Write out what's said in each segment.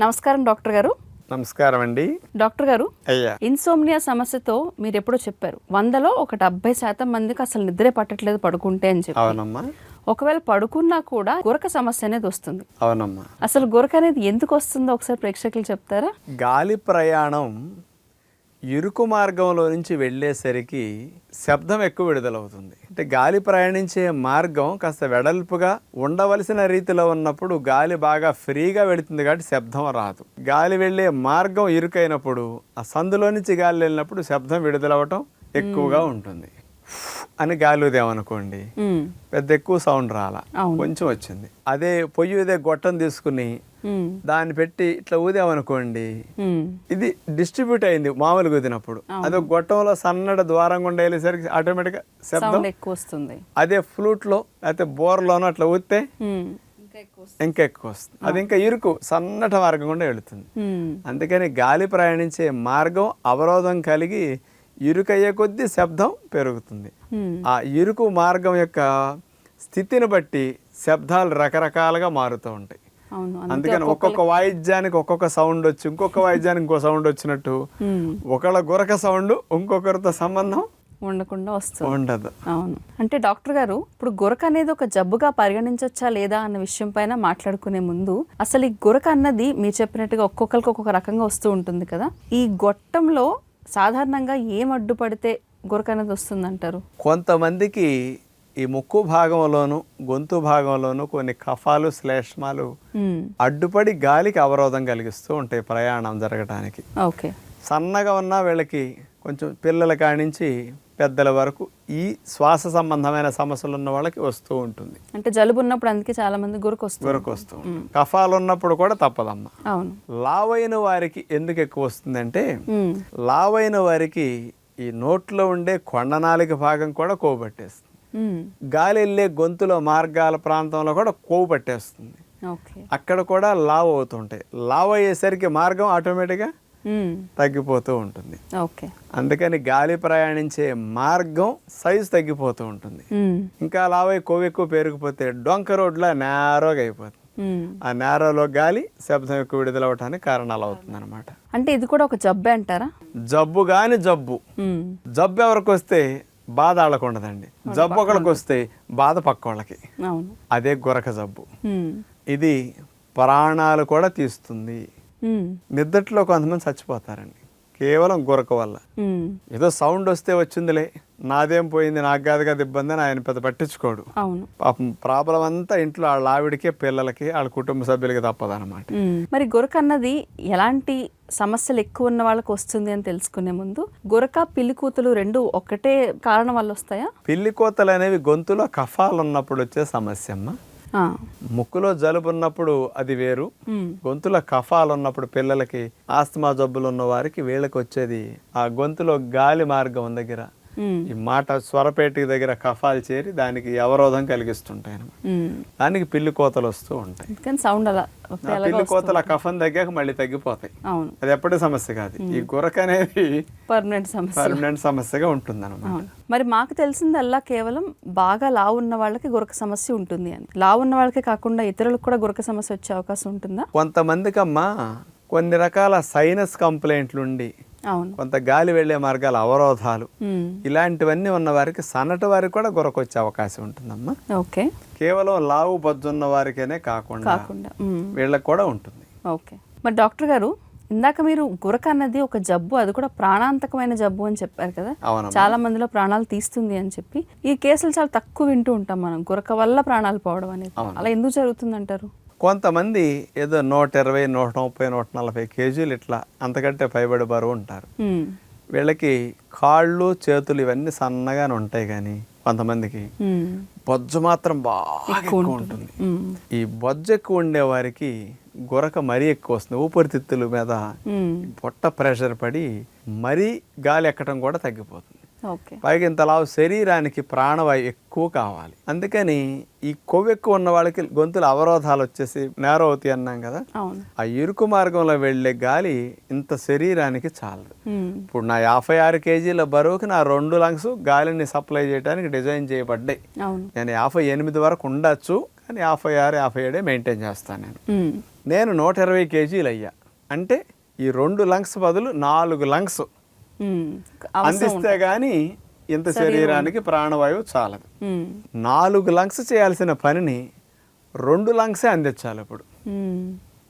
నమస్కారం డాక్టర్ గారు. నమస్కారం అండి. డాక్టర్ గారు అయ్యా. ఇన్సోమ్నియా సమస్యతో మీరు ఎప్పుడో చెప్పారు. వందలో ఒక డెబ్బై శాతం మందికి అసలు నిద్రే పట్టట్లేదు పడుకుంటే అని చెప్పి. అవునమ్మా. ఒకవేళ పడుకున్నా కూడా గురక సమస్య అనేది వస్తుంది. అవునమ్మా. అసలు గురక అనేది ఎందుకు వస్తుందో ఒకసారి ప్రేక్షకులు చెప్తారా? గాలి ప్రయాణం ఇరుకు మార్గంలో నుంచి వెళ్ళేసరికి శబ్దం ఎక్కువ విడుదలవుతుంది. అంటే గాలి ప్రయాణించే మార్గం కాస్త వెడల్పుగా ఉండవలసిన రీతిలో ఉన్నప్పుడు గాలి బాగా ఫ్రీగా వెళుతుంది కాబట్టి శబ్దం రాదు. గాలి వెళ్ళే మార్గం ఇరుకైనప్పుడు ఆ సందులో నుంచి గాలి వెళ్ళినప్పుడు శబ్దం విడుదలవ్వటం ఎక్కువగా ఉంటుంది. అని గాలి ఉదేమనుకోండి ఉమ్, పెద్ద ఎక్కువ సౌండ్ రాలా. కొంచెం వచ్చింది. అదే పొయ్యి ఇదే గొట్టం తీసుకుని దాన్ని పెట్టి ఇట్లా ఊదామనుకోండి ఇది డిస్ట్రిబ్యూట్ అయింది మామూలుగా ఊదినప్పుడు. అదే గొట్టంలో సన్నడ ద్వారం గుండా వెళ్ళేసరికి ఆటోమేటిక్గా శబ్దం ఎక్కువ వస్తుంది అదే ఫ్లూట్లో లేకపోతే బోర్లోనో అట్లా ఉమ్, ఇంకా ఎక్కువ వస్తుంది అది ఇంకా ఇరుకు సన్నట మార్గం గుండా వెళుతుంది. అందుకని గాలి ప్రయాణించే మార్గం అవరోధం కలిగి ఇరుకయ్యే కొద్దీ శబ్దం పెరుగుతుంది. ఆ ఇరుకు మార్గం యొక్క స్థితిని బట్టి శబ్దాలు రకరకాలుగా మారుతూ ఉంటాయి. అందుకని ఒక్కొక్క వాయిద్యానికి ఒక్కొక్క సౌండ్ వచ్చి ఇంకొక వాయిద్యానికి ఇంకో సౌండ్ వచ్చినట్టు ఒకళ్ళ గురక సౌండ్ ఇంకొకరితో సంబంధం ఉండకుండా వస్తుంది. ఉండదు. అవును. అంటే డాక్టర్ గారు ఇప్పుడు గురక అనేది ఒక జబ్బుగా పరిగణించవచ్చా లేదా అన్న విషయం పైన మాట్లాడుకునే ముందు అసలు ఈ గురక అన్నది మీరు చెప్పినట్టుగా ఒక్కొక్కరికి ఒక్కొక్క రకంగా వస్తూ ఉంటుంది కదా. ఈ గొట్టంలో సాధారణంగా ఏం అడ్డుపడితే గురక అనేది వస్తుందంటారు? కొంతమందికి ఈ ముక్కు భాగంలోను గొంతు భాగంలోను కొన్ని కఫాలు శ్లేష్మాలు అడ్డుపడి గాలికి అవరోధం కలిగిస్తూ ఉంటాయి ప్రయాణం జరగటానికి. ఓకే. సన్నగా ఉన్న వీళ్ళకి కొంచెం పిల్లల కానించి పెద్దల వరకు ఈ శ్వాస సంబంధమైన సమస్యలు ఉన్న వాళ్ళకి వస్తూ ఉంటుంది. అంటే జలుబు ఉన్నప్పుడు అందుకే చాలా మంది గురక వస్తుంది గురకు వస్తూ ఉంటుంది కఫాలు ఉన్నప్పుడు కూడా తప్పదమ్మా. అవును. లావైన వారికి ఎందుకు ఎక్కువ వస్తుందంటే లావైన వారికి ఈ నోట్లో ఉండే కొండనాలిక భాగం కూడా ఉమ్, గాలి వెళ్ళే గొంతులో మార్గాల ప్రాంతంలో కూడా కొవ్వు పట్టేస్తుంది. అక్కడ కూడా లావ్ అవుతుంటాయి. లావ్ అయ్యేసరికి మార్గం ఆటోమేటిక్గా తగ్గిపోతూ ఉంటుంది. ఓకే అందుకని గాలి ప్రయాణించే మార్గం సైజు తగ్గిపోతూ ఉంటుంది. ఉమ్, ఇంకా లావై కొవ్వు ఎక్కువ పెరిగిపోతే డొంక రోడ్లా నేరోగా అయిపోతుంది. ఉమ్. ఆ నేరోలో గాలి శబ్దం ఎక్కువ విడుదలవటానికి కారణాలు అవుతుంది అనమాట అంటే ఇది కూడా ఒక జబ్బే అంటారా? జబ్బు కాని జబ్బు. జబ్బు ఎవరికి వస్తే బాధ వాళ్ళకు ఉండదండి. జబ్బు ఒకళ్ళకి వస్తే బాధ పక్క వాళ్ళకి. అదే గురక జబ్బు. ఇది ప్రాణాలు కూడా తీస్తుంది. నిద్దట్లో కొంతమంది చచ్చిపోతారండి. కేవలం గురక వల్ల. ఉమ్, ఏదో సౌండ్ వస్తే వచ్చిందిలే. నాదేం పోయింది? నాకు కాదు కదా ఇబ్బంది అని ఆయన పెద్ద పట్టించుకోడు. అవును. పాపం ప్రాబ్లం అంతా ఇంట్లో వాళ్ళ ఆవిడకి పిల్లలకి వాళ్ళ కుటుంబ సభ్యులకి తప్పదన్నమాట. ఉమ్. మరి గురక అన్నది ఎలాంటి సమస్యలు ఎక్కువ ఉన్న వాళ్ళకి వస్తుంది అని తెలుసుకునే ముందు గురక పిల్లికూతులు రెండు ఒకటే కారణం వల్ల వస్తాయా? పిల్లి కోతలు అనేవి గొంతులో కఫాలు ఉన్నప్పుడు వచ్చే సమస్య అమ్మ ముక్కులో జలుబు ఉన్నప్పుడు అది వేరు. గొంతులో కఫాలు ఉన్నప్పుడు పిల్లలకి ఆస్తమా జబ్బులు ఉన్న వారికి వీళ్ళకి వచ్చేది ఆ గొంతులో గాలి మార్గం దగ్గర. ఈ మాట స్వరపేటికి దగ్గర కఫాలు చేరి దానికి అవరోధం కలిగిస్తుంటాయి అన్నమాట. ఉమ్. దానికి పిల్లి కోతలు వస్తూ ఉంటాయి. కానీ సౌండ్ అలా పిల్లి. కోతలు ఆ కఫం తగ్గాక మళ్ళీ తగ్గిపోతాయి. అవును. అది ఎప్పటి సమస్య కాదు. ఈ గురక అనేది పర్మనెంట్ సమస్య. పర్మనెంట్ సమస్యగా ఉంటుంది అనమాట మరి మాకు తెలిసిందల్లా కేవలం బాగా లావు ఉన్న వాళ్ళకి గురక సమస్య ఉంటుంది అని. లావు ఉన్న వాళ్ళకి కాకుండా ఇతరులకు కూడా గురక సమస్య వచ్చే అవకాశం ఉంటుందా? కొంతమందికమ్మా కొన్ని రకాల సైనస్ కంప్లైంట్లు ఉండి కొంత గాలి వెళ్ళే మార్గాల అవరోధాలు. ఇలాంటివన్నీ ఉన్న వారికి సన్నటి వారికి కూడా గురకొచ్చే అవకాశం ఉంటుందమ్మా. ఓకే. కేవలం లావు బొజ్జున్న వారికేనే కాకుండా. వీళ్ళకి కూడా ఉంటుంది. ఓకే. మరి డాక్టర్ గారు ఇందాక మీరు గురక అన్నది ఒక జబ్బు అది కూడా ప్రాణాంతకమైన జబ్బు అని చెప్పారు కదా? చాలా మందిలో ప్రాణాలు తీస్తుంది అని చెప్పి ఈ కేసులు చాలా తక్కువ వింటూ ఉంటాం మనం. గురక వల్ల ప్రాణాలు పోవడం అనేది. అలా ఎందుకు జరుగుతుంది అంటారు కొంతమంది ఏదో నూట ఇరవై నూట ముప్పై నూట నలభై కేజీలు ఇట్లా అంతకంటే పైబడి బరువు ఉంటారు. వీళ్ళకి కాళ్ళు చేతులు ఇవన్నీ సన్నగానే ఉంటాయి కానీ కొంతమందికి బొజ్జు మాత్రం బాగా ఎక్కువ ఉంటుంది. ఈ బొజ్జు ఎక్కువ ఉండే వారికి గురక మరీ ఎక్కువ వస్తుంది. ఊపిరితిత్తుల మీద పొట్ట ప్రెషర్ పడి మరీ గాలి ఎక్కడం కూడా తగ్గిపోతుంది. పైగా ఇంతలావు శరీరానికి ప్రాణవాయు ఎక్కువ కావాలి. అందుకని ఈ కొవ్వు ఎక్కువ ఉన్న వాళ్ళకి గొంతుల అవరోధాలు వచ్చేసి నేరో అవుతాయి అన్నాం కదా. ఆ ఇరుకు మార్గంలో వెళ్ళే గాలి ఇంత శరీరానికి చాలదు. ఇప్పుడు నా యాభై ఆరు కేజీల బరువుకి నా రెండు లంగ్స్ గాలిని సప్లై చేయడానికి డిజైన్ చేయబడ్డాయి. నేను యాభై ఎనిమిది వరకు ఉండొచ్చు కానీ యాభై ఆరు యాభై ఏడే మెయింటైన్ చేస్తాను నేను. నేను నూట ఇరవై కేజీలు అయ్యా అంటే ఈ రెండు లంగ్స్ బదులు నాలుగు లంగ్స్ అందిస్తే గానీ ఇంత శరీరానికి ప్రాణవాయువు చాలదు. నాలుగు లంగ్స్ చేయాల్సిన పనిని రెండు లంగ్సే అందించాలి ఇప్పుడు.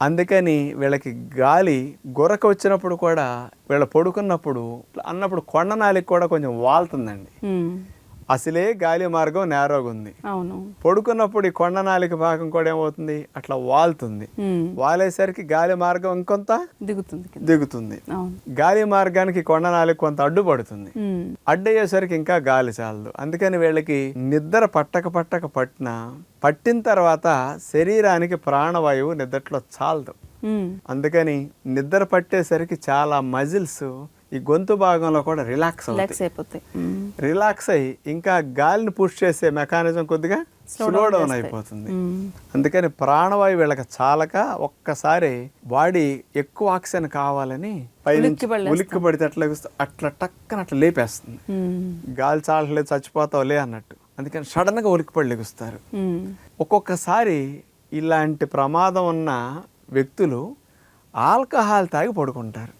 అందుకని వీళ్ళకి గాలి గురక వచ్చినప్పుడు కూడా వీళ్ళ పడుకున్నప్పుడు అన్నప్పుడు కొండనాలికి కూడా కొంచెం వాళ్తుందండి. అసలే గాలి మార్గం నేరోగా ఉంది అవును. పడుకున్నప్పుడు ఈ కొండనాలిక భాగం కూడా ఏమవుతుంది? అట్లా వాలుతుంది. వాలేసరికి గాలి మార్గం ఇంకొంత? దిగుతుంది. దిగుతుంది. గాలి మార్గానికి కొండనాలిక కొంత అడ్డుపడుతుంది. అడ్డయ్యేసరికి ఇంకా గాలి చాలదు. అందుకని వీళ్ళకి నిద్ర పట్టక పట్టక పట్టిన పట్టిన తర్వాత శరీరానికి ప్రాణవాయువు నిద్రలో చాలదు. అందుకని నిద్ర పట్టేసరికి చాలా మజిల్స్ ఈ గొంతు భాగంలో కూడా రిలాక్స్ రిలాక్స్ అయిపోతాయి. రిలాక్స్ అయ్యి ఇంకా గాలిని పుష్ చేసే మెకానిజం కొద్దిగా స్లో డౌన్ అయిపోతుంది. అందుకని ప్రాణవాయువు వీళ్ళకి చాలక ఒక్కసారి బాడీ ఎక్కువ ఆక్సిజన్ కావాలని. ఉలిక్కి పడితే అట్లా అట్లా టక్కన అట్లా లేపేస్తుంది. గాలి చాలట్లేదు చచ్చిపోతావులే అన్నట్టు అందుకని సడన్గా ఉలిక్కిపడి లెగుస్తారు మ్మ్. ఒక్కొక్కసారి ఇలాంటి ప్రమాదం ఉన్న వ్యక్తులు ఆల్కహాల్ తాగి పడుకుంటారు.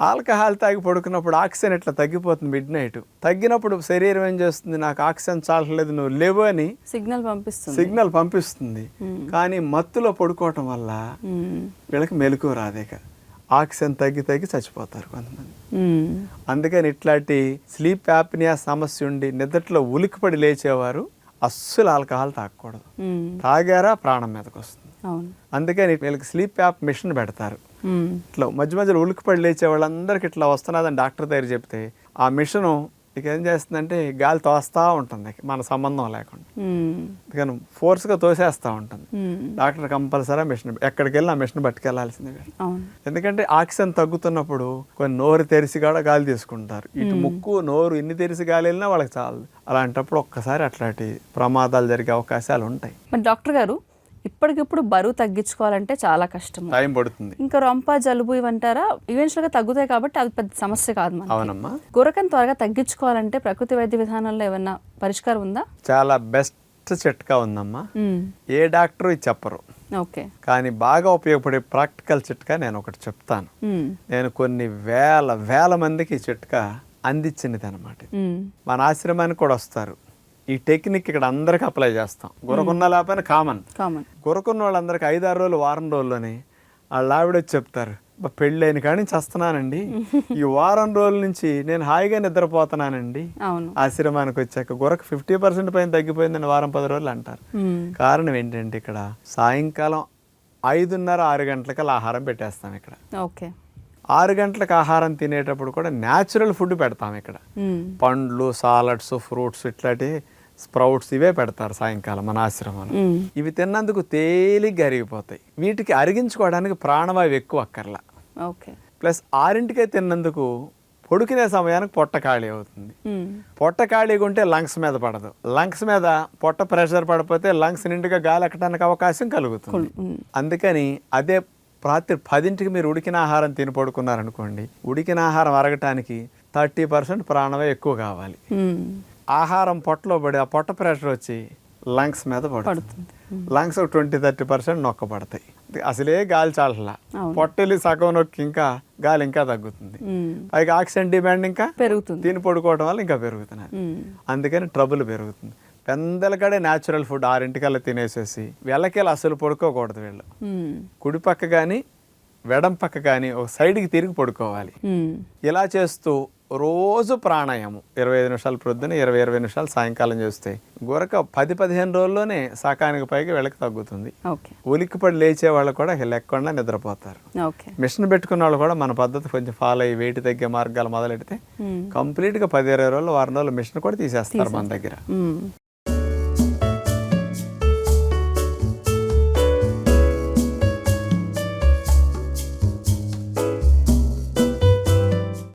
ఆల్కహాల్ తాగి పడుకున్నప్పుడు ఆక్సిజన్ ఇట్లా తగ్గిపోతుంది మిడ్ నైట్? తగ్గినప్పుడు శరీరం ఏం చేస్తుంది? నాకు ఆక్సిజన్ చాలట్లేదు నువ్వు లేవు అని సిగ్నల్ పంపిస్తుంది. సిగ్నల్ పంపిస్తుంది. కానీ మత్తులో పడుకోవటం వల్ల. వీళ్ళకి మెలకు రాదేక ఆక్సిజన్ తగ్గి తగ్గి చచ్చిపోతారు కొంతమంది. అందుకని ఇట్లాంటి స్లీప్ యాప్నియా సమస్య ఉండి నిద్రలో ఉలికిపడి లేచేవారు అస్సలు ఆల్కహాల్ తాగకూడదు. తాగారా ప్రాణం మీదకి వస్తుంది. అందుకని వీళ్ళకి స్లీప్ యాప్ మిషన్ పెడతారు. ఇట్లా మధ్య మధ్యలో ఉలికిపడి లేచే వాళ్ళందరికీ ఇట్లా వస్తున్నదని డాక్టర్ దగ్గర చెప్తే ఆ మిషను ఇక ఏం చేస్తుందంటే గాలి తోస్తూ ఉంటుంది మన సంబంధం లేకుండా. కానీ ఫోర్స్గా తోసేస్తూ ఉంటుంది. డాక్టర్ కంపల్సరీ మిషన్ ఎక్కడికి వెళ్ళి ఆ మిషన్ పట్టుకెళ్ళాల్సిందే ఎందుకంటే ఆక్సిజన్ తగ్గుతున్నప్పుడు కొన్ని నోరు తెరిచి కూడా గాలి తీసుకుంటారు. ఇటు ముక్కు నోరు ఇన్ని తెరిచి గాలి వెళ్ళినా వాళ్ళకి చాలదు. అలాంటప్పుడు ఒక్కసారి అట్లాంటి ప్రమాదాలు జరిగే అవకాశాలు ఉంటాయి. మరి డాక్టర్ గారు ఇప్పటికిప్పుడు బరువు తగ్గించుకోవాలంటే చాలా కష్టము. టైం పడుతుంది. ఇంకా రొంప జలుబు ఇవంటారా? ఈవెన్చువల్గా తగ్గుతాయి కాబట్టి అది పెద్ద సమస్య కాదు అవునమ్మా. గురకను త్వరగా తగ్గించుకోవాలంటే ప్రకృతి వైద్య విధానంలో ఏమన్నా పరిష్కారం ఉందా? చాలా బెస్ట్ చిట్కా ఉందమ్మా. మ్మ్. ఏ డాక్టరు ఇది చెప్పరు. ఓకే. కానీ బాగా ఉపయోగపడే ప్రాక్టికల్ చిట్కా నేను ఒకటి చెప్తాను. మ్మ్. నేను కొన్ని వేల వేల మందికి ఈ చిట్కా అందించినది అనమాట మ్మ్. మన ఆశ్రమానికి కూడా వస్తారు. ఈ టెక్నిక్ ఇక్కడ అందరికి అప్లై చేస్తాం. గురకున్న లేకపోయినా కామన్. కామన్. గురకున్న వాళ్ళందరికి ఐదారు రోజులు వారం రోజుల్లోనే వాళ్ళ ఆవిడ వచ్చి చెప్తారు "అబ్బా, పెళ్ళైన కాడి నుంచి వస్తున్నానండి. ఈ వారం రోజుల నుంచి నేను హాయిగా నిద్రపోతున్నానండి. ఆశ్రమానికి వచ్చాక గురకు ఫిఫ్టీ పర్సెంట్ పైన తగ్గిపోయిందని వారం పది రోజులు అంటారు. కారణం ఏంటంటే ఇక్కడ సాయంకాలం ఐదున్నర ఆరు గంటలకల్లా ఆహారం పెట్టేస్తాం ఇక్కడ. ఓకే. ఆరు గంటలకు ఆహారం తినేటప్పుడు కూడా న్యాచురల్ ఫుడ్ పెడతాం ఇక్కడ. పండ్లు సాలడ్స్ ఫ్రూట్స్ ఇట్లాంటి స్ప్రౌట్స్ ఇవే పెడతారు సాయంకాలం మన ఆశ్రమంలో. ఇవి తిన్నందుకు తేలిగ్గా అరిగిపోతాయి వీటికి అరిగించుకోవడానికి ప్రాణవాయువు ఎక్కువ అక్కర్లా ఓకే ప్లస్ ఆరింటికే తిన్నందుకు పొడుకునే సమయానికి పొట్ట ఖాళీ అవుతుంది. పొట్ట ఖాళీగా ఉంటే లంగ్స్ మీద పడదు లంగ్స్ మీద పొట్ట ప్రెషర్ పడిపోతే లంగ్స్ నిండుగా గాలి ఎక్కడానికి అవకాశం కలుగుతుంది. అందుకని అదే రాత్రి పదింటికి మీరు ఉడికిన ఆహారం తిని పడుకున్నారనుకోండి ఉడికిన ఆహారం అరగటానికి థర్టీ పర్సెంట్ ప్రాణమే ఎక్కువ కావాలి. ఆహారం పొట్టలో పడి ఆ పొట్ట ప్రెషర్ వచ్చి లంగ్స్ మీద పడుతుంది. లంగ్స్ ఒక ట్వంటీ థర్టీ పర్సెంట్ నొక్కబడతాయి అసలే గాలి అవును. పొట్టెళ్ళి సగం నొక్కి ఇంకా గాలి ఇంకా తగ్గుతుంది. పైగా ఆక్సిజన్ డిమాండ్ ఇంకా పెరుగుతుంది. తిని పడుకోవడం వల్ల ఇంకా పెరుగుతున్నారు మ్మ్. అందుకని ట్రబుల్ పెరుగుతుంది. పెందలకడే న్యాచురల్ ఫుడ్ ఆరింటికల్లా తినేసేసి వెళ్ళకెళ్ళి అసలు పడుకోకూడదు వీళ్ళు. కుడి పక్క కానీ వెడం పక్క కానీ ఒక సైడ్కి తిరిగి పడుకోవాలి. ఇలా చేస్తూ రోజు ప్రాణాయామం. ఇరవై ఐదు నిమిషాలు ప్రొద్దున ఇరవై ఇరవై నిమిషాలు సాయంకాలం చేస్తే గురక పది పదిహేను రోజుల్లోనే సకానికి పైకి వీళ్ళకి తగ్గుతుంది. ఉలిక్కిపడి లేచే వాళ్ళు కూడా లెక్కకుండా నిద్రపోతారు. మిషన్ పెట్టుకున్న వాళ్ళు కూడా మన పద్ధతి కొంచెం ఫాలో అయ్యి వెయిట్ తగ్గే మార్గాలు మొదలెడితే. కంప్లీట్గా పది ఇరవై రోజులు వారం రోజులు మిషన్ కూడా తీసేస్తారు మన దగ్గర.